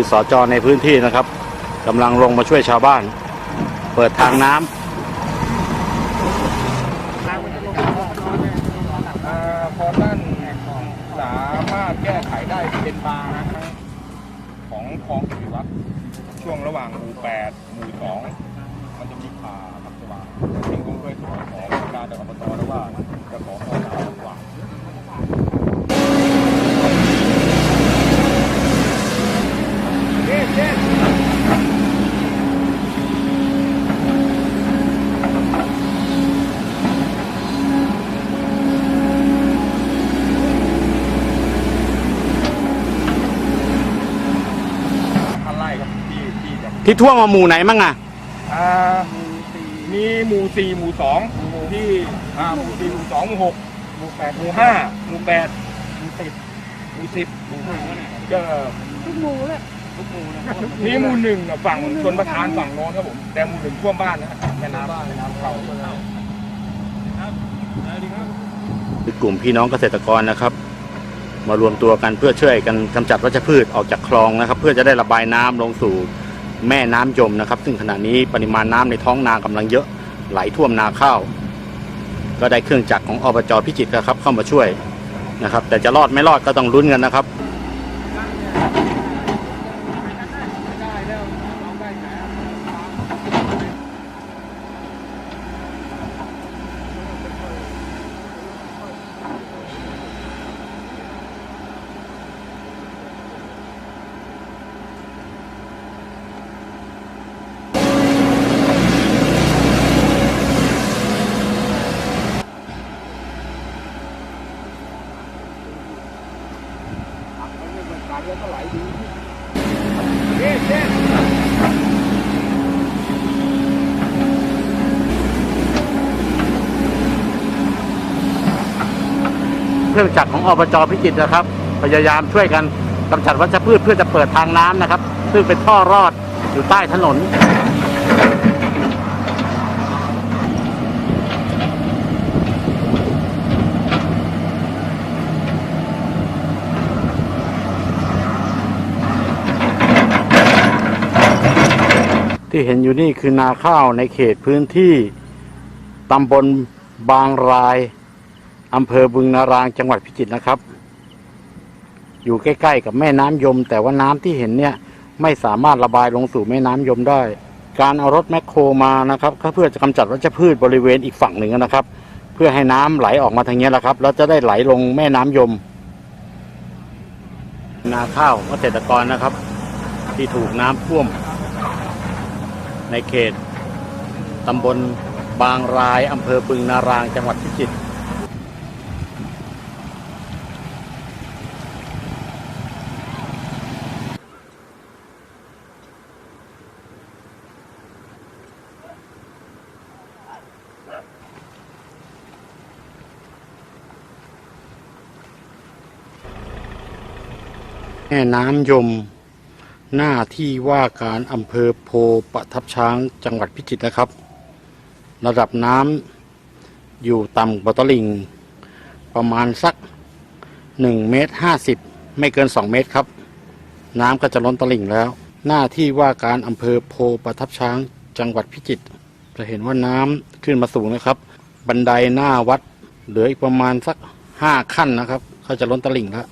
คือสจในพื้นที่นะครับกำลังลงมาช่วยชาวบ้าน เปิดทางน้ำพอท่านสามารถแก้ไขได้เป็นบางนะทั้งของคลองสิริวัฒน์ช่วงระหว่างหมู่แปดหมู่สองมันจะมีผ่าครับสว่างซึ่งผมเคยขอของการจากอบตแล้วว่าจะขอขอสามกว่าเจ๊เจ๊ท่านไล่ครับที่ ที่จะที่ท่วมมาหมู่ไหนมั่งอะอ่ามีหมู่สี่หมู่สองที่อ่าหมู่สี่หมู่สองหมู่หกหมู่แปดหมู่ห้าหมู่แปดหมู่สิบหมู่สิบก็ทุกหมูเลย มีหมู่หนึ่งอะฝั่งชนประทานฝั่งโน้นครับผมแต่หมู่หนึ่งท่วมบ้านนะฮะแม่น้ำแม่น้ำเข้าคือกลุ่มพี่น้องเกษตรกรนะครับ มารวมตัวกันเพื่อช่วยกันกำจัดวัชพืชออกจากคลองนะครับ เพื่อจะได้ระบายน้ำลงสู่ แม่น้ำยมนะครับ ซึ่งขณะนี้ปริมาณน้ำในท้องนากำลังเยอะไหลท่วมนาข้าว ก็ได้เครื่องจักรของอบจพิจิตรนะครับเข้ามาช่วยนะครับ แต่จะรอดไม่รอดก็ต้องลุ้นกันนะครับ เครื่องจักรของอบจพิจิตรนะครับ พยายามช่วยกันกำจัดวัชพืชเพื่อจะเปิดทางน้ำนะครับ ซึ่งเป็นท่อรอดอยู่ใต้ถนน ที่เห็นอยู่นี่คือนาข้าวในเขตพื้นที่ตำบลบางรายอำเภอบึงนารางจังหวัดพิจิตรนะครับ อยู่ใกล้ๆกับแม่น้ำยม แต่ว่าน้ำที่เห็นเนี่ยไม่สามารถระบายลงสู่แม่น้ำยมได้ การเอารถแมคโครมานะครับก็เพื่อจะกำจัดวัชพืชบริเวณอีกฝั่งหนึ่งนะครับ เพื่อให้น้ำไหลออกมาทางนี้แหละครับแล้วจะได้ไหลลงแม่น้ำยม นาข้าวเกษตรกรนะครับ ที่ถูกน้ำท่วม ในเขตตำบลบางรายอำเภอบึงนารางจังหวัดพิจิตรแม่น้ำยม หน้าที่ว่าการอำเภอโพประทับช้างจังหวัดพิจิตรนะครับ ระดับน้ำอยู่ต่ำกว่าตลิ่ง ประมาณสักหนึ่งเมตรห้าสิบไม่เกินสองเมตรครับ น้ำก็จะล้นตลิ่งแล้ว หน้าที่ว่าการอำเภอโพประทับช้างจังหวัดพิจิตรจะเห็นว่าน้ำขึ้นมาสูงนะครับ บันไดหน้าวัดเหลืออีกประมาณสักห้าขั้นนะครับ เขาจะล้นตลิ่งแล้ว